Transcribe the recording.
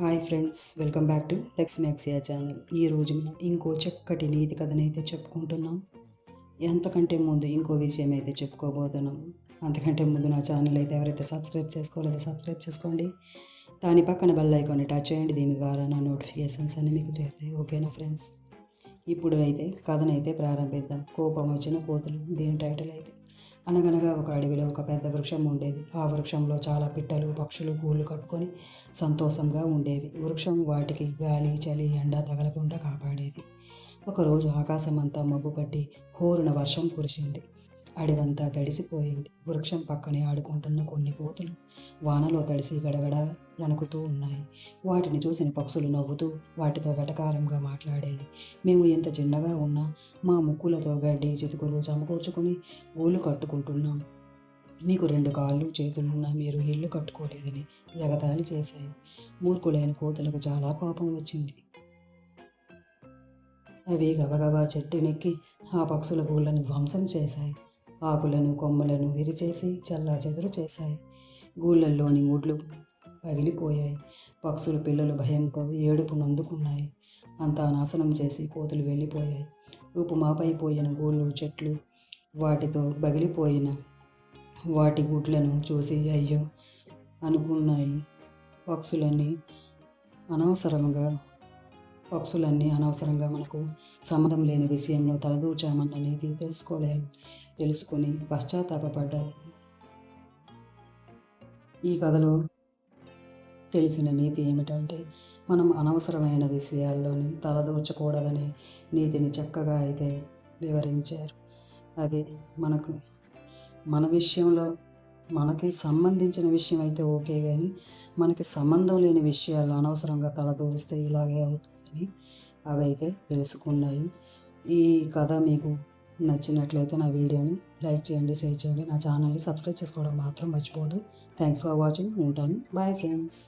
Hi friends welcome back to Lex Maxia channel. ఈ రోజు మనం ఇంకో చక్కటి నీతి కథనైతే చెప్పుకుంటున్నాం. ఎంతకంటే ముందు ఇంకో విషయం అయితే చెప్పుకోబోతున్నాం. అంతకంటే ముందు నా ఛానల్ అయితే ఎవరైతే సబ్స్క్రైబ్ చేసుకోలేదో సబ్స్క్రైబ్ చేసుకోండి. దాని పక్కన బెల్ ఐకాన్ని టచ్ చేయండి. దీని ద్వారా నా నోటిఫికేషన్స్ అన్నీ మీకు చేరుతాయి. ఓకేనా ఫ్రెండ్స్? ఇప్పుడు అయితే కథనైతే ప్రారంభిద్దాం. కోపం వచ్చిన కోతులు. దీని టైటిల్ అయితే అనగనగా ఒక అడవిలో ఒక పెద్ద వృక్షం ఉండేది. ఆ వృక్షంలో చాలా పిట్టలు పక్షులు గూళ్ళు కట్టుకొని సంతోషంగా ఉండేవి. వృక్షం వాటికి గాలి చలి ఎండ తగలకుండా కాపాడేది. ఒకరోజు ఆకాశం అంతా మబ్బు పట్టి హోరున వర్షం కురిసింది. అడవంతా తడిసిపోయింది. వృక్షం పక్కనే ఆడుకుంటున్న కొన్ని కోతులు వానలో తడిసి గడగడ నణుకుతూ ఉన్నాయి. వాటిని చూసిన పక్షులు నవ్వుతూ వాటితో వెటకారంగా మాట్లాడేవి మేము ఎంత చిన్నగా ఉన్నా మా ముక్కులతో గడ్డి చితుకులు సమకూర్చుకుని ఊళ్ళు కట్టుకుంటున్నాం. మీకు రెండు కాళ్ళు చేతులున్నా మీరు ఇల్లు కట్టుకోలేదని ఎగతాళి చేశాయి. మూర్ఖులైన కోతులకు చాలా కోపం వచ్చింది. అవి గబగబా చెట్టునెక్కి ఆ పక్షుల గూళ్ళను ధ్వంసం చేశాయి. ఆకులను కొమ్మలను విరిచేసి చల్లా చెదురు చేశాయి. గూళ్ళల్లోని గుడ్లు పగిలిపోయాయి పక్షుల పిల్లలు భయంతో ఏడుపు నందుకున్నాయి అంతా నాశనం చేసి కోతులు వెళ్ళిపోయాయి. రూపుమాపైపోయిన గోళ్ళు చెట్లు వాటితో పగిలిపోయిన వాటి గుడ్లను చూసి అయ్యో అనుకున్నాయి. పక్షులన్నీ అనవసరంగా పక్షులన్నీ అనవసరంగా మనకు సంబంధం లేని విషయంలో తలదూచామన్నది తెలుసుకోలే తెలుసుకుని పశ్చాత్తాపడ్డాయి ఈ కథలో తెలిసిన నీతి ఏమిటంటే మనం అనవసరమైన విషయాల్లోని తలదూర్చకూడదనే నీతిని చక్కగా అయితే వివరించారు. అది మనకు మన విషయంలో మనకి సంబంధించిన విషయం అయితే ఓకే కానీ మనకి సంబంధం లేని విషయాలు అనవసరంగా తలదూరిస్తే ఇలాగే అవుతుందని అవి అయితే తెలుసుకున్నాయి. ఈ కథ మీకు నచ్చినట్లయితే నా వీడియోని లైక్ చేయండి షేర్ చేయండి. నా ఛానల్ని సబ్స్క్రైబ్ చేసుకోవడం మాత్రం మర్చిపోదు థ్యాంక్స్ ఫర్ వాచింగ్ ఉంటాను. Bye friends